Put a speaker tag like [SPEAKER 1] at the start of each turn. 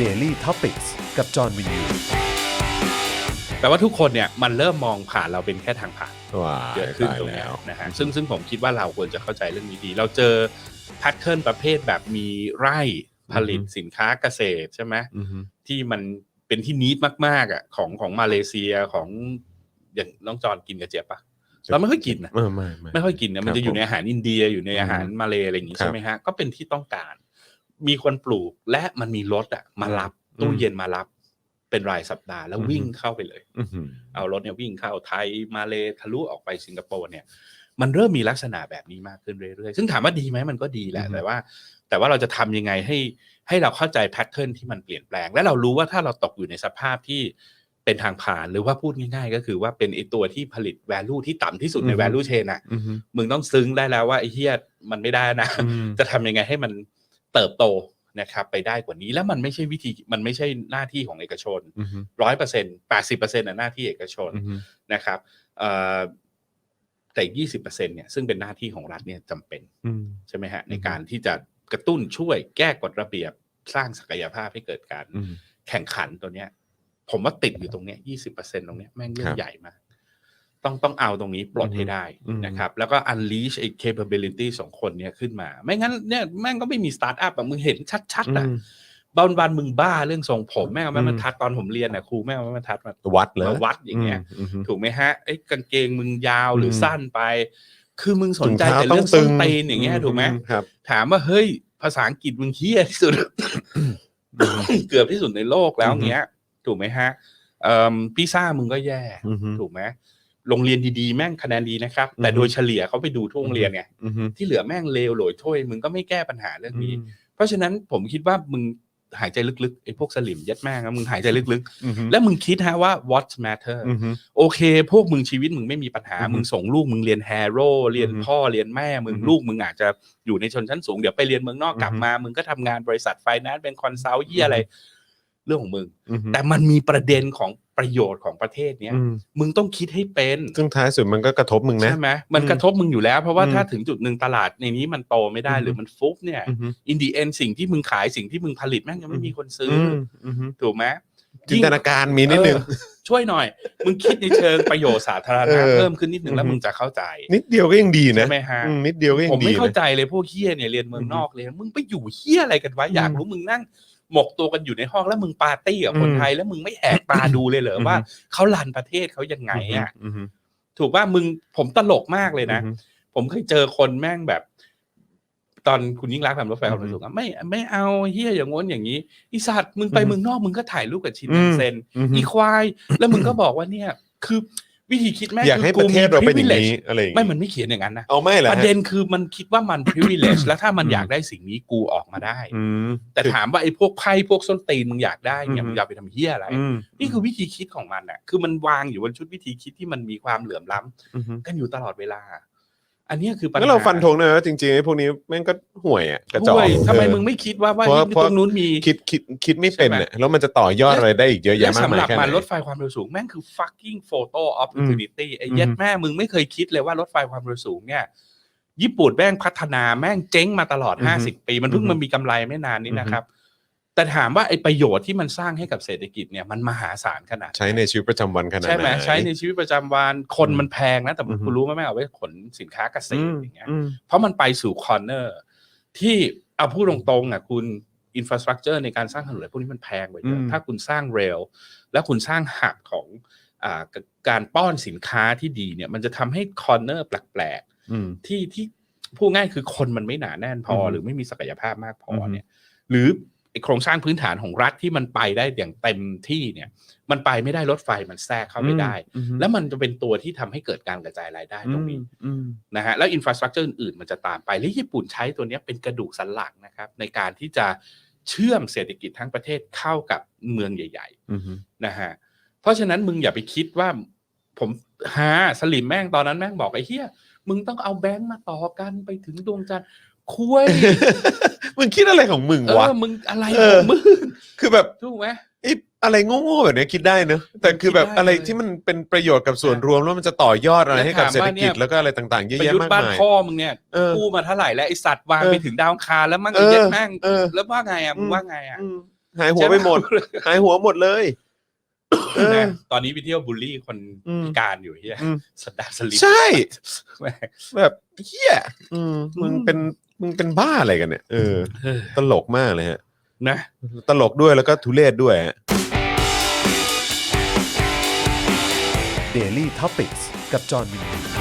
[SPEAKER 1] Daily t o p i c กกับจอห์นวินยู
[SPEAKER 2] แปลว่าทุกคนเนี่ยมันเริ่มมองผ่านเราเป็นแค่ทางผ่าน
[SPEAKER 3] ว้า
[SPEAKER 2] เยอะขึ้น
[SPEAKER 3] ตาย
[SPEAKER 2] ตรงเนี้
[SPEAKER 3] แล้
[SPEAKER 2] ยวนะฮะซึ่งซึ่งผมคิดว่าเราควรจะเข้าใจเรื่องนี้ดี เราเจอแพทเทิร์นประเภทแบบมีไร่ผลิตสินค้าเกษตรใช่ไหม
[SPEAKER 3] อือฮึ
[SPEAKER 2] ที่มันเป็นที่นิดมากๆอะของของมาเลเซียของอย่างน้องจอนกินกระเจี๊ยบปะเราไม่ค่อยกินนะ
[SPEAKER 3] เออไม่ไม่
[SPEAKER 2] ไม่ค่อยกินนะมัน
[SPEAKER 3] ครั
[SPEAKER 2] จะ
[SPEAKER 3] บ
[SPEAKER 2] อยู่ในอาหารอินเดียอยู่ในอาหาร
[SPEAKER 3] อืม
[SPEAKER 2] มาเลอะไรอย่างงี้
[SPEAKER 3] ครับ
[SPEAKER 2] ใช่ไหมฮะก็เป็นที่ต้องการ มีคนปลูกและมันมีรถอะมารับ
[SPEAKER 3] อืม
[SPEAKER 2] ตู้เย็นมารับ เป็นรายสัปดาห์แล้ว
[SPEAKER 3] อืม
[SPEAKER 2] วิ่งเข้าไปเลย
[SPEAKER 3] อื้อหือ
[SPEAKER 2] เอารถเนี่ยวิ่งเข้าไทยมาเลทะลุออกไปสิงคโปร์เนี่ย มันเริ่มมีลักษณะแบบนี้มากขึ้นเรื่อยๆซึ่งถามว่าดีไหมมันก็ดีแหละแต่ว่า แต่ว่าเราจะทำยังไงให้ให้เราเข้าใจแพทเทิร์นที่มันเปลี่ยนแปลง และเรารู้ว่าถ้าเราตกอยู่ในสภาพที่เป็นทางผ่านหรือว่าพูดง่ายๆ ก็คือว่าเป็นไอตัวที่ผลิต value ที่ต่ำที่สุดใน value chain อะ
[SPEAKER 3] อือหือ
[SPEAKER 2] มึงต้องซึ้งได้แล้วว่าไอ้เฮียมันไม่ได้นะ
[SPEAKER 3] อืม
[SPEAKER 2] จะทำยังไงให้มัน เติบโตนะครับไปได้กว่านี้แล้วมันไม่ใช่วิธีมันไม่ใช่หน้าที่ของเอกชน
[SPEAKER 3] อือหือ
[SPEAKER 2] ร้อยเปอร์เซ็นต์แปดสิบเปอร์เซ็นต์หน้าที่เอกชน
[SPEAKER 3] อือหือ
[SPEAKER 2] นะครับเอ่อแต่ยี่สิบเปอร์เซ็นต์เนี่ยซึ่งเป็นหน้าที่ของรัฐเนี่ยจำเป็น
[SPEAKER 3] อืม
[SPEAKER 2] ใช่ไหมฮะ
[SPEAKER 3] อืม
[SPEAKER 2] ในการที่จะกระตุ้นช่วยแก้กฎระเบียบสร้างศักยภาพให้เกิดการ
[SPEAKER 3] อืม
[SPEAKER 2] แข่งขันตัวเนี้ย ผมว่าติดอยู่ตรงเนี้ยยี่สิบเปอร์เซ็นตรงเนี้ยแม่งเรื่อ
[SPEAKER 3] ครั
[SPEAKER 2] ง
[SPEAKER 3] บ
[SPEAKER 2] ใหญ่มาก ต้องต้องเอาตรงนี้ปลดให้ได้
[SPEAKER 3] อืม
[SPEAKER 2] นะครับ แล้วก็ unleash ไอ้ capability สองคนเนี้ยขึ้นมา ไม่งั้นเนี่ยแม่งก็ไม่มีสตาร์ทอัพอะมึงเห็นชัดๆอะ
[SPEAKER 3] อืม
[SPEAKER 2] บานวันมึงบ้าเรื่องทรงผมแม่งเอาไม้
[SPEAKER 3] อืม
[SPEAKER 2] บรรทัดตอนผมเรียนน่ะครูแม่งเอาไม้บรรทัดมา
[SPEAKER 3] วัดเลย
[SPEAKER 2] มาวัดอย่างเงี้ย
[SPEAKER 3] อือหือ
[SPEAKER 2] ถูกไหมฮะไอ้กางเกงมึงยาวหรืออ
[SPEAKER 3] ม
[SPEAKER 2] สั้นไป คือมึงสนใจ
[SPEAKER 3] ถุงเท้า
[SPEAKER 2] แต่เรื่อง
[SPEAKER 3] ต้องตึ
[SPEAKER 2] ส้น
[SPEAKER 3] ง
[SPEAKER 2] ตีนอย่างเงี้ยถูกไหม
[SPEAKER 3] ครับ
[SPEAKER 2] ถามว่าเฮ้ยภาษาอังกฤษมึงเฮี้ยที่สุดเกือบที่สุดในโลกแล้ว
[SPEAKER 3] อือฮึ
[SPEAKER 2] เงี้ย ถูกไหมฮะเอ่อพิซซ่ามึงก็แย่
[SPEAKER 3] อือหือ
[SPEAKER 2] ถูกไหม โรงเรียนดีๆแม่งคะแนนดีนะครับ แต่
[SPEAKER 3] อือฮึ
[SPEAKER 2] โดยเฉลี่ยเขาไปดูทั่วโรงเรียนไง
[SPEAKER 3] อือหือ
[SPEAKER 2] ที่เหลือแม่งเลวโหลอยถ้วยมึงก็ไม่แก้ปัญหาเรื่องนี้
[SPEAKER 3] อืม
[SPEAKER 2] เพราะฉะนั้นผมคิดว่ามึงหายใจลึกๆไอ้พวกสลิมยัดแม่งอะมึงหายใจลึก
[SPEAKER 3] อือหือ
[SPEAKER 2] ๆแล้วมึงคิดฮะว่า what matter
[SPEAKER 3] อือหือ
[SPEAKER 2] โอเค พวกมึงชีวิตมึงไม่มีปัญหา
[SPEAKER 3] อือฮึ
[SPEAKER 2] มึงส่งลูกมึงเรียนแฮโร่เรียน
[SPEAKER 3] อือฮึ
[SPEAKER 2] พ่อเรียนแม่ มึง
[SPEAKER 3] อือฮึ
[SPEAKER 2] ลูกมึงอาจจะอยู่ในชนชั้นสูงเดี๋ยวไปเรียนเมืองนอก
[SPEAKER 3] อือฮึ
[SPEAKER 2] กลับมา มึงก็ทำงานบริษัทไฟแนนซ์เป็นคอนซัลท์เหียอะไร เรื่องของมึง
[SPEAKER 3] อือหือ
[SPEAKER 2] แต่มันมีประเด็นของ ประโยชน์ของประเทศเนี้ย
[SPEAKER 3] อืม
[SPEAKER 2] มึงต้องคิดให้เป็น
[SPEAKER 3] ซึ่งท้ายสุดมันก็กระทบมึงนะ
[SPEAKER 2] ใช่ไหมมัน
[SPEAKER 3] อืม
[SPEAKER 2] กระทบมึงอยู่แล้ว เพราะว่า
[SPEAKER 3] อืม
[SPEAKER 2] ถ้าถึงจุดหนึ่งตลาดในนี้มันโตไม่ได้
[SPEAKER 3] อือฮึ
[SPEAKER 2] หรือมันฟุบเนี่ย
[SPEAKER 3] อือหือ
[SPEAKER 2] อินดีเอ็นสิ่งที่มึงขายสิ่งที่มึงผลิตแม่งยังไม่มีคนซื้อ
[SPEAKER 3] อื
[SPEAKER 2] อ
[SPEAKER 3] มอือหือ
[SPEAKER 2] ถูกไหม
[SPEAKER 3] จินตนาการมีนิดนึง
[SPEAKER 2] เออช่วยหน่อย มึงคิดในเชิงประโยชน์สาธารณะ
[SPEAKER 3] เออ
[SPEAKER 2] เพิ่มขึ้นนิดนึงแล้ว
[SPEAKER 3] อือฮึ
[SPEAKER 2] มึงจะเข้าใจ
[SPEAKER 3] นิดเดียวก็ยังดีนะ
[SPEAKER 2] ใช่ไหมฮะ
[SPEAKER 3] อืมนิดเดียวก็ยั
[SPEAKER 2] ผม
[SPEAKER 3] งดี
[SPEAKER 2] ไม่เข้า
[SPEAKER 3] นะ
[SPEAKER 2] ใจเลยพวกเฮียเนี่ยเรียนเมือง
[SPEAKER 3] อือฮึ
[SPEAKER 2] นอกเลยมึงไปอยู่เฮียอะไรกันวะอยาก
[SPEAKER 3] อืม
[SPEAKER 2] รู้มึงนั่ง หมกตัวกันอยู่ในห้องแล้วมึงปาร์ตี้กับคน
[SPEAKER 3] อืม
[SPEAKER 2] ไทย แล้วมึงไม่แหกตาดูเลยเหรอ
[SPEAKER 3] อือฮึ
[SPEAKER 2] ว่าเขาลันประเทศเขายังไงอะ
[SPEAKER 3] อือหือ
[SPEAKER 2] ถูกว่ามึงผมตลกมากเลยนะ
[SPEAKER 3] อือฮึ
[SPEAKER 2] ผมเคยเจอคนแม่งแบบ ตอนคุณยิ่งรักษณ์ทำรถไฟความเร็วสูงอะไม่ไม่เอาเฮียอย่างง้นอย่างนี้อีสัตว์มึงไป
[SPEAKER 3] อือฮึ
[SPEAKER 2] เมืองนอกมึงก็ถ่ายรูปกับชิน
[SPEAKER 3] อืม
[SPEAKER 2] เซน
[SPEAKER 3] อือหือ
[SPEAKER 2] อีควาย แล้วมึงก็บอกว่าเนี่ย คือ วิธีคิดแม่ง
[SPEAKER 3] อยากให้
[SPEAKER 2] คื
[SPEAKER 3] ประเทศเราเป็นอย่าง
[SPEAKER 2] privilege
[SPEAKER 3] นี้อะไรอย่าง
[SPEAKER 2] ไม่
[SPEAKER 3] งี้
[SPEAKER 2] มันไม่เขียนอย่างนั้นนะ
[SPEAKER 3] เอาไม่เหรอ
[SPEAKER 2] ประ
[SPEAKER 3] ฮะ
[SPEAKER 2] เด็นคือมันคิดว่ามัน privilege แล้วถ้ามัน
[SPEAKER 3] อืม
[SPEAKER 2] อยากได้สิ่งนี้กูออกมาได้
[SPEAKER 3] อืม
[SPEAKER 2] แต่ถามว่าไอ้พวกไพ่พวกส้นตีนมึงอยากได้เนี่ย
[SPEAKER 3] อืม
[SPEAKER 2] มึงอยากไปทำเฮียอะไร
[SPEAKER 3] อืม
[SPEAKER 2] นี่คือวิธีคิดของมันอะ คือมันวางอยู่บนชุดวิธีคิดที่มันมีความเหลื่อมล้ำ
[SPEAKER 3] อือหือ
[SPEAKER 2] กันอยู่ตลอดเวลา อันเนี้ยคือปัญหา
[SPEAKER 3] งั้นเราฟันธงเลยว่าจริงๆไอ้พวกนี้แม่งก็ห่วยอะกระจอก
[SPEAKER 2] ด้วยทำไม
[SPEAKER 3] เออ
[SPEAKER 2] มึงไม่คิดว่าว่า
[SPEAKER 3] เพราะ
[SPEAKER 2] ไอ้
[SPEAKER 3] เพราะ
[SPEAKER 2] ตรงนู้นมี
[SPEAKER 3] คิดคิดคิดไม่เป็น
[SPEAKER 2] ใช่ไหม
[SPEAKER 3] เนี่ยแล้วมันจะต่อยอดอะไรได้อีกเยอะ
[SPEAKER 2] และ
[SPEAKER 3] แยะมาก
[SPEAKER 2] สำ
[SPEAKER 3] มา
[SPEAKER 2] ห
[SPEAKER 3] ย
[SPEAKER 2] รับ
[SPEAKER 3] แค่ไห
[SPEAKER 2] มัน
[SPEAKER 3] น
[SPEAKER 2] รถไฟความเร็วสูงแม่งคือ fucking photo opportunity ไอ้
[SPEAKER 3] อืม
[SPEAKER 2] เหี้ย็ดแม่มึงไม่เคยคิดเลยว่ารถไฟความเร็วสูงเนี่ยญี่ปุ่นแม่งพัฒนาแม่งเจ๊งมาตลอด
[SPEAKER 3] อือฮึ
[SPEAKER 2] 50 ปี มันเพิ่ง
[SPEAKER 3] อือฮึ
[SPEAKER 2] มามีกำไรไม่นานนี้
[SPEAKER 3] อือฮึ
[SPEAKER 2] นะครับ แต่ถามว่าไอ้ประโยชน์ที่มันสร้างให้กับเศรษฐกิจเนี่ยมันมหาศาลขนาดไหน
[SPEAKER 3] ใช้ในชีวิตประจำวันขนาด
[SPEAKER 2] ใช่ไหม
[SPEAKER 3] น
[SPEAKER 2] ใช้ในชีวิตประจำวันคน
[SPEAKER 3] อืม
[SPEAKER 2] มันแพงนะ แต่
[SPEAKER 3] อือฮึ
[SPEAKER 2] คุณรู้ไหมแม่งเอาไว้ขนสินค้าเกษ
[SPEAKER 3] อื
[SPEAKER 2] ตร
[SPEAKER 3] ม
[SPEAKER 2] อย่างเงี้ย
[SPEAKER 3] อืม
[SPEAKER 2] เพราะมันไปสู่คอร์เนอร์ที่เอาพูดตรงๆอะคุณอินฟราสตรักเจอร์ในการสร้างถนนพวกนี้มันแพงไปเยอะ
[SPEAKER 3] อืม
[SPEAKER 2] ถ้าคุณสร้างเรลแล้วคุณสร้างหับของอ่าการป้อนสินค้าที่ดีเนี่ยมันจะทำให้คอร์เนอร์แปลก
[SPEAKER 3] อืม
[SPEAKER 2] ๆที่ที่พูดง่ายคือคนมันไม่หนาแน่นพอ
[SPEAKER 3] อืม
[SPEAKER 2] หรือไม่มีศักยภาพมากพออ
[SPEAKER 3] ม
[SPEAKER 2] เนี่ย หรือไอ้ โครงสร้างพื้นฐานของรัฐที่มันไปได้อย่างเต็มที่เนี่ย มันไปไม่ได้รถไฟมันแทรกเข้าไม่ได้
[SPEAKER 3] อืม
[SPEAKER 2] แล้วมันจะเป็นตัวที่ทำให้เกิดการกระจายรายได้ตรงนี้
[SPEAKER 3] อืม
[SPEAKER 2] นะฮะแล้วอินฟราสตรักเจอร์อื่นๆมันจะตามไปและญี่ปุ่นใช้ตัวเนี้ยเป็นกระดูกสันหลังนะครับ ในการที่จะเชื่อมเศรษฐกิจทั้งประเทศเข้ากับเมืองใหญ่
[SPEAKER 3] อืม
[SPEAKER 2] ๆนะฮะเพราะฉะนั้นมึงอย่าไปคิดว่า ผมหาสลิมแม่งตอนนั้นแม่งบอกไอ้เฮียมึงต้องเอาแบงค์มาต่อกันไปถึงดวงจันทร์ คุย
[SPEAKER 3] มึงคิดอะไรของมึง
[SPEAKER 2] เอ
[SPEAKER 3] วะ
[SPEAKER 2] อมึงอะไร
[SPEAKER 3] เอ
[SPEAKER 2] ข
[SPEAKER 3] อ
[SPEAKER 2] องมึง
[SPEAKER 3] คือแบบ
[SPEAKER 2] ถูกไหม
[SPEAKER 3] ไอ้อะไรโง่ๆแบบเนี้ยคิดได้เนอะแต่คือแบบ
[SPEAKER 2] คิดได้
[SPEAKER 3] อะไร
[SPEAKER 2] เลย
[SPEAKER 3] ที่มันเป็นประโยชน์กับส่วนรวมแล้วมันจะต่อยอดอะไร
[SPEAKER 2] แล้ว
[SPEAKER 3] ให้กับ
[SPEAKER 2] ถาม
[SPEAKER 3] เศรษฐ
[SPEAKER 2] ว่าเนี่
[SPEAKER 3] กิจ
[SPEAKER 2] ย
[SPEAKER 3] แล้วก็อะไรต่างๆเยอะ
[SPEAKER 2] ประ
[SPEAKER 3] แยะ
[SPEAKER 2] ยุท
[SPEAKER 3] มา
[SPEAKER 2] ธ์
[SPEAKER 3] ก
[SPEAKER 2] บ้าน
[SPEAKER 3] มาย
[SPEAKER 2] พ่อมึงเนี่ย
[SPEAKER 3] เออ
[SPEAKER 2] กู้มาเท่าไหร่แล้วไอสัตว์วาง
[SPEAKER 3] เออ
[SPEAKER 2] ไปถึงดาวอังคารแล้วมั่ง
[SPEAKER 3] เอ
[SPEAKER 2] ไอ้
[SPEAKER 3] อ
[SPEAKER 2] เย็ดแม่ง
[SPEAKER 3] เออ
[SPEAKER 2] แล้วว่าไงอะมึงว่าไงอะ
[SPEAKER 3] อืมหายหัวไปหมด หายหัวหมดเลย เออ
[SPEAKER 2] นะตอนนี้ไปเที่ยวบูลลี่คน
[SPEAKER 3] อืม
[SPEAKER 2] พิการอยู่เฮีย
[SPEAKER 3] อืม
[SPEAKER 2] สตาร์สลิป
[SPEAKER 3] ใช่
[SPEAKER 2] แม่ง
[SPEAKER 3] แบบเฮียอืมมึงเป็น มึงเป็นบ้าอะไรกันเนี่ยเออ
[SPEAKER 2] เออ
[SPEAKER 3] ตลกมากเลยฮะ
[SPEAKER 2] นะ
[SPEAKER 3] ตลกด้วยแล้วก็ทุเรศด้วยฮะ
[SPEAKER 1] Daily Topics กับจอห์นวินยู